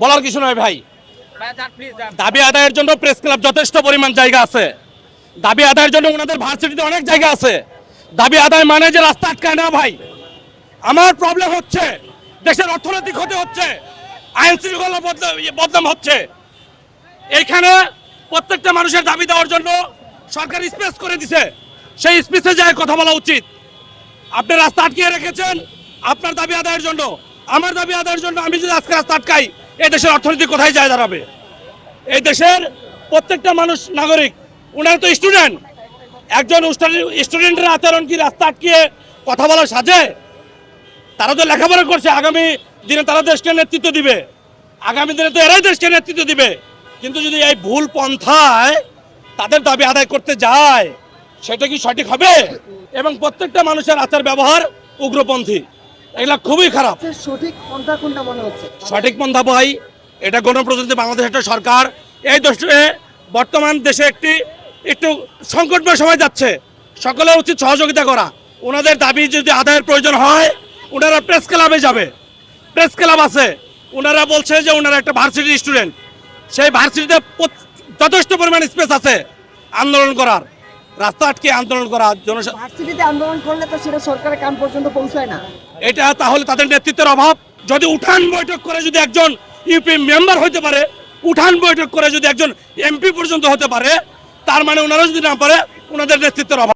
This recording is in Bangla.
বলার কিছু নয় ভাই। দাবি আদায়ের জন্য প্রেস ক্লাব যথেষ্ট পরিমাণ জায়গা আছে। দাবি আদায়ের জন্য ওনাদের ভার্সিটিতে অনেক জায়গা আছে। দাবি আদায় মানে যে রাস্তা আটকায় না ভাই। আমার প্রবলেম হচ্ছে, দেশের অর্থনৈতিক ক্ষতি হচ্ছে, আইন শৃঙ্খলা ইয়ে বদনাম হচ্ছে। এইখানে প্রত্যেকটা মানুষের দাবি দেওয়ার জন্য সরকার স্পেস করে দিছে। সেই স্পেসে যায় কথা বলা উচিত। আপনি রাস্তা আটকিয়ে রেখেছেন আপনার দাবি আদায়ের জন্য। আমার দাবি আদায়ের জন্য আমি যদি আজকে রাস্তা আটকাই, এই দেশের অর্থনীতি কোথায় যায় দাঁড়াবে? এই দেশের প্রত্যেকটা মানুষ নাগরিক ওনারা তো স্টুডেন্ট একজন স্টুডেন্টের আচরণ কি রাস্তা আটকিয়ে কথা বলা সাজে? তারা তো লেখাপড়া করছে, আগামী দিনে তারা দেশকে নেতৃত্ব দিবে। আগামী দিনে তো এরাই দেশকে নেতৃত্ব দিবে। কিন্তু যদি এই ভুল পন্থায় তাদের দাবি আদায় করতে যায়, সেটা কি সঠিক হবে? এবং প্রত্যেকটা মানুষের আচার ব্যবহার উগ্রপন্থী। এগুলা খুবই খারাপ। সঠিক পন্থা কোনটা মনে হচ্ছে? সঠিক পন্থা ভাই এটা গণপ্রজাতন্ত্রী বাংলাদেশ একটা সরকার। এই দেশে বর্তমান দেশে একটি একটু সংকটময় সময় যাচ্ছে। সকলের উচিত সহযোগিতা করা। ওনাদের দাবি যদি আদায়ের প্রয়োজন হয় ওনারা প্রেস ক্লাবে যাবে। প্রেস ক্লাব আছে। ওনারা বলছে যে ওনারা একটা ভার্সিটি স্টুডেন্ট সেই ভার্সিটিতে যথেষ্ট পরিমাণ স্পেস আছে আন্দোলন করার। রাস্তা আটকে আন্দোলন করা আন্দোলন করলে তো সেটা সরকারের কান পর্যন্ত পৌঁছায় না। এটা তাহলে তাদের নেতৃত্বের অভাব। যদি উঠান বৈঠক করে যদি একজন ইউপি মেম্বার হইতে পারে উঠান বৈঠক করে যদি একজন এমপি পর্যন্ত হতে পারে তার মানে ওনারা যদি না পারে ওনাদের নেতৃত্বের অভাব।